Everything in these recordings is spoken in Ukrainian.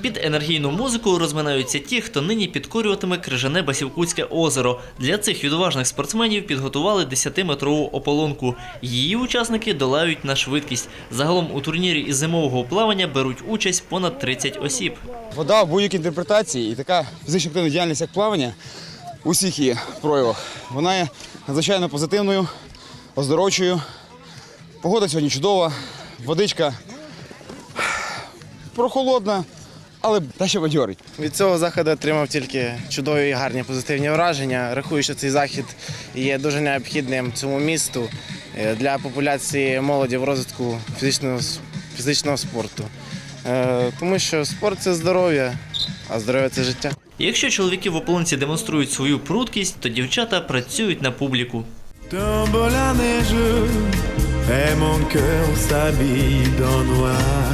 Під енергійну музику розминаються ті, хто нині підкорюватиме крижане Басівкутське озеро. Для цих відважних спортсменів підготували 10-метрову ополонку. Її учасники долають на швидкість. Загалом у турнірі із зимового плавання беруть участь понад 30 осіб. Вода в будь-якій інтерпретації і така фізично активна діяльність, як плавання, у всіх її проявах. Вона є надзвичайно позитивною, оздоровчою. Погода сьогодні чудова, водичка прохолодна, але та ще бадьорить. Від цього заходу отримав тільки чудові і гарні позитивні враження. Рахую, що цей захід є дуже необхідним цьому місту е, для популяції молоді в розвитку фізичного, фізичного спорту. Е, Тому що спорт це здоров'я, а здоров'я це життя. Якщо чоловіки в ополонці демонструють свою пруткість, то дівчата працюють на публіку. Tombe la neige et mon cœur s'habille dans noir.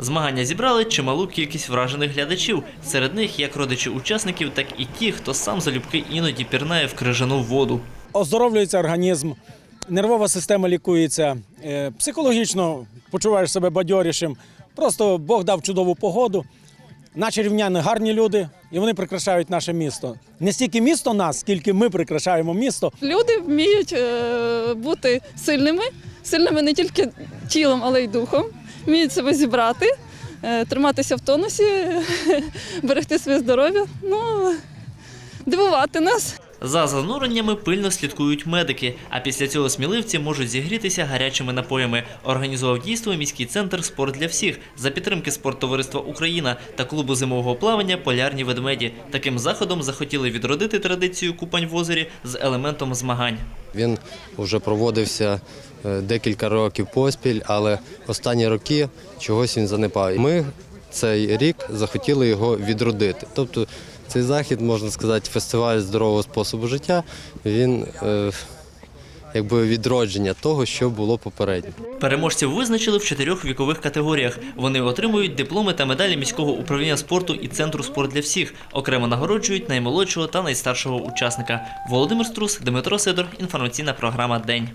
Змагання зібрали чималу кількість вражених глядачів. Серед них як родичі учасників, так і ті, хто сам залюбки іноді пірнає в крижану воду. оздоровлюється організм, нервова система лікується, е, психологічно почуваєш себе бадьорішим. Просто Бог дав чудову погоду. Наші рівняни гарні люди, і вони прикрашають наше місто. Не стільки місто нас, скільки ми прикрашаємо місто. Люди вміють е, бути сильними, сильними не тільки тілом, але й духом. Вміють себе зібрати, е, триматися в тонусі, берегти своє здоров'я, ну, дивувати нас. За зануреннями пильно слідкують медики, а після цього сміливці можуть зігрітися гарячими напоями. Організував дійство міський центр Спорт для всіх за підтримки спорттовариства Україна та клубу зимового плавання Полярні ведмеді. Таким заходом захотіли відродити традицію купань в озері з елементом змагань. Він вже проводився е, декілька років поспіль, але останні роки чогось він занепав. Ми цей рік захотіли його відродити. Тобто цей захід, можна сказати, фестиваль здорового способу життя, він е, якби відродження того, що було попередньо. Переможців визначили в чотирьох вікових категоріях. Вони отримують дипломи та медалі міського управління спорту і центру спорт для всіх. Окремо нагороджують наймолодшого та найстаршого учасника. Володимир Струс, Дмитро Сидор. Інформаційна програма День.